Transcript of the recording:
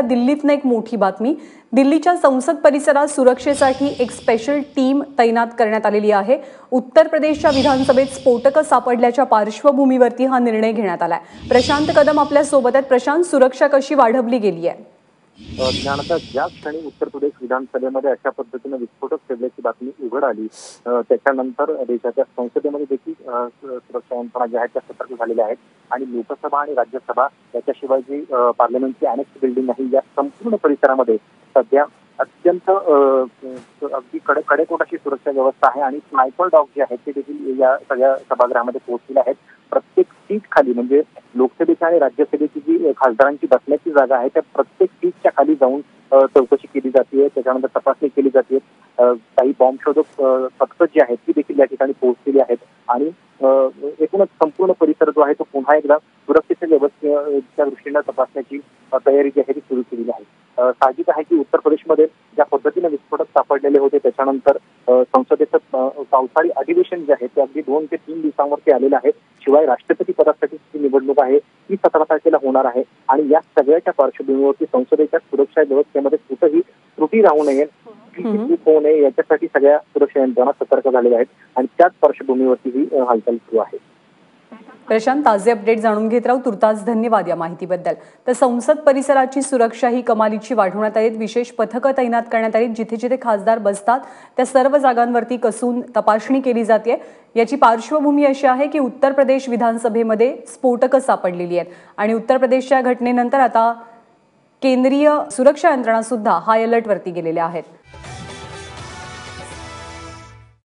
दिल्लीतनं एक मोठी बातमी. दिल्लीच्या संसद परिसरात सुरक्षेसाठी एक स्पेशल टीम तैनात करण्यात आलेली आहे. उत्तर प्रदेशच्या विधानसभेत स्फोटकं सापडल्याच्या पार्श्वभूमीवरती हा निर्णय घेण्यात आलाय. प्रशांत कदम आपल्यासोबत आहेत. प्रशांत सुरक्षा कशी वाढवली गेली आहे त्यानंतर ज्या क्षणी उत्तर प्रदेश विधानसभेमध्ये अशा पद्धतीनं विस्फोटक ठेवल्याची बातमी उघड आली त्याच्यानंतर देशाच्या संसदेमध्ये देखील सुरक्षा यंत्रणा ज्या आहेत त्या सतर्क झालेल्या आहेत. आणि लोकसभा आणि राज्यसभा याच्याशिवाय जी पार्लमेंटची अनेक बिल्डिंग आहे या संपूर्ण परिसरामध्ये सध्या अत्यंत अगदी कडे कडेकोटाची सुरक्षा व्यवस्था आहे. आणि स्नायपर डॉग जे आहेत ते देखील या सगळ्या सभागृहामध्ये पोहोचलेले आहेत. प्रत्येक सीट खाली म्हणजे लोकसभेच्या आणि राज्यसभेची जी खासदारांची बसण्याची जागा आहे त्या प्रत्येक सीट जाऊन चौकशी केली जाते त्याच्यानंतर तपासणी केली जाते काही बॉम्ब शोधक पथकं जी आहेत ती देखील या ठिकाणी पोहोचलेली आहेत. आणि एकूणच संपूर्ण परिसर जो आहे तो पुन्हा एकदा सुरक्षेच्या व्यवस्थेच्या दृष्टीनं तपासण्याची तयारी जी आहे ती सुरू केलेली आहे. साहजिक आहे की उत्तर प्रदेशमध्ये ज्या पद्धतीने विस्फोटक सापडलेले होते त्याच्यानंतर संसदेचं पावसाळी अधिवेशन जे आहे ते अगदी दोन ते तीन दिवसांवरती आलेलं आहे. शिवाय राष्ट्रपती पदासाठी जी निवडणूक आहे ती सतरा तारखेला होणार आहे. आणि या सगळ्याच्या पार्श्वभूमीवरती संसदेच्या सुरक्षा व्यवस्थेमध्ये कुठंही त्रुटी राहू नये होऊ नये याच्यासाठी सगळ्या सुरक्षा यंत्रणा सतर्क झालेल्या आहेत. आणि त्याच पार्श्वभूमीवरती ही हालचाल सुरू आहे. प्रशांत ताजे अपडेट जाणून घेत राहू. तुर्तास धन्यवाद या माहितीबद्दल. तर संसद परिसराची सुरक्षा ही कमालीची वाढवण्यात आली विशेष पथकं तैनात करण्यात आली जिथे जिथे खासदार बसतात त्या सर्व जागांवरती कसून तपासणी केली जाते. याची पार्श्वभूमी अशी आहे की उत्तर प्रदेश विधानसभेमध्ये स्फोटकं सापडलेली आहेत. आणि उत्तर प्रदेशच्या घटनेनंतर आता केंद्रीय सुरक्षा यंत्रणा सुद्धा हाय अलर्टवरती गेलेल्या आहेत.